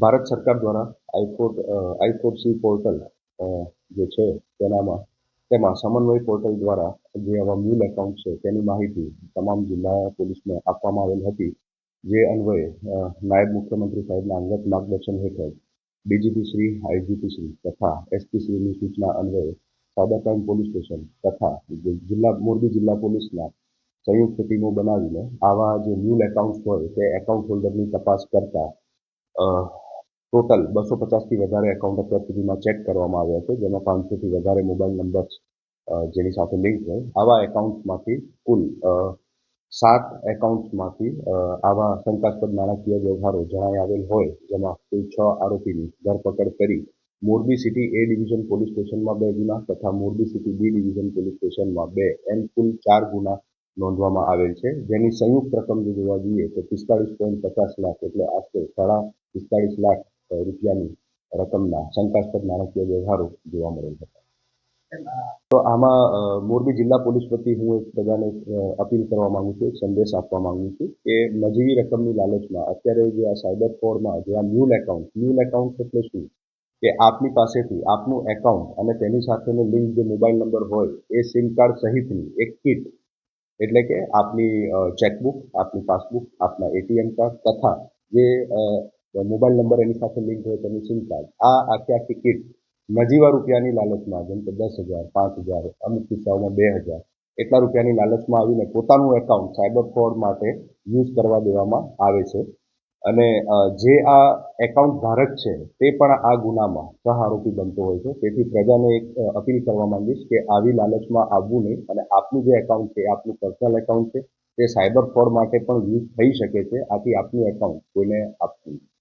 ભારત સરકાર દ્વારા આઈકોર્ટ આઈકોર્ટસી પોર્ટલ જે છે, તેનામાં, તેમાં સમન્વય પોર્ટલ દ્વારા જે આવા મ્યુલ એકાઉન્ટ છે, તેની માહિતી તમામ જિલ્લા પોલીસને આપવામાં આવેલ હતી, જે અન્વયે નાયબ મુખ્યમંત્રી સાહેબના અંગત માર્ગદર્શન હેઠળ ડીજીપી શ્રી આઈજીપી શ્રી તથા એસપી શ્રીની સૂચના અન્વયે સાયબર ક્રાઇમ પોલીસ સ્ટેશન તથા જિલ્લા, મોરબી જિલ્લા પોલીસના સંયુક્ત ટીમો બનાવીને આવા જે મ્યુલ એકાઉન્ટ હોય, તે એકાઉન્ટ હોલ્ડરની તપાસ કરતા ટોટલ બસો પચાસથી વધારે એકાઉન્ટ અત્યાર સુધીમાં ચેક કરવામાં આવ્યા છે, જેમાં પાંચસોથી વધારે મોબાઈલ નંબર જેની સાથે લિંક છે. આવા એકાઉન્ટમાંથી કુલ સાત એકાઉન્ટમાંથી આવા શંકાસ્પદ નાણાકીય વ્યવહારો જણાઈ આવેલ હોય, જેમાં કુલ છ આરોપીની ધરપકડ કરી Morbi city A division police સ્ટેશનમાં બે ગુના તથા Morbi city B division police સ્ટેશનમાં બે, એમ કુલ ચાર ગુના નોંધવામાં આવેલ છે. જેની સંયુક્ત રકમ જો જોવા જઈએ તો પિસ્તાળીસ પોઈન્ટ પચાસ લાખ એટલે આશરે સાડા પિસ્તાળીસ લાખ રૂપિયાની રકમના શંકાસ્પદ નાણાકીય વ્યવહારો જોવા મળેલ હતા તો આમાં મોરબી જિલ્લા પોલીસ વતી હું એક બધાને અપીલ કરવા માંગુ છું, એક સંદેશ આપવા માંગુ છું કે નજીવી રકમની લાલચમાં અત્યારે જે આ સાયબર ફ્રોડમાં જે આ મ્યુલ એકાઉન્ટ મ્યુલ એકાઉન્ટ એટલે શું? કે આપની પાસેથી આપનું એકાઉન્ટ અને તેની સાથેનો લિંક જે મોબાઈલ નંબર હોય એ સિમ કાર્ડ સહિતની એક કીટ એટલે કે આપની ચેકબુક આપની પાસબુક આપના એટીએમ કાર્ડ તથા જે મોબાઈલ નંબર એની સાથે લિંક હોય તેનું સિમ કાર્ડ આ આખી આખી કીટ નજીવા રૂપિયાની લાલચમાં, જેમ કે દસ હજાર, પાંચ હજાર, અમુક કિસ્સાઓમાં બે હજાર, એટલા રૂપિયાની લાલચમાં આવીને પોતાનું એકાઉન્ટ સાયબર ફ્રોડ માટે યુઝ કરવા દેવામાં આવે છે. અને જે આ એકાઉન્ટ ધારક છે, તે પણ આ ગુનામાં સહ આરોપી બનતો હોય છે તેથી પ્રજાને એક અપીલ કરવા માંગીશ કે આવી લાલચમાં આવવું નહીં અને આપનું જે એકાઉન્ટ છે, આપનું પર્સનલ એકાઉન્ટ છે, તે સાયબર ફ્રોડ માટે પણ યુઝ થઈ શકે છે આથી આપનું એકાઉન્ટ કોઈને આપવું નહીં.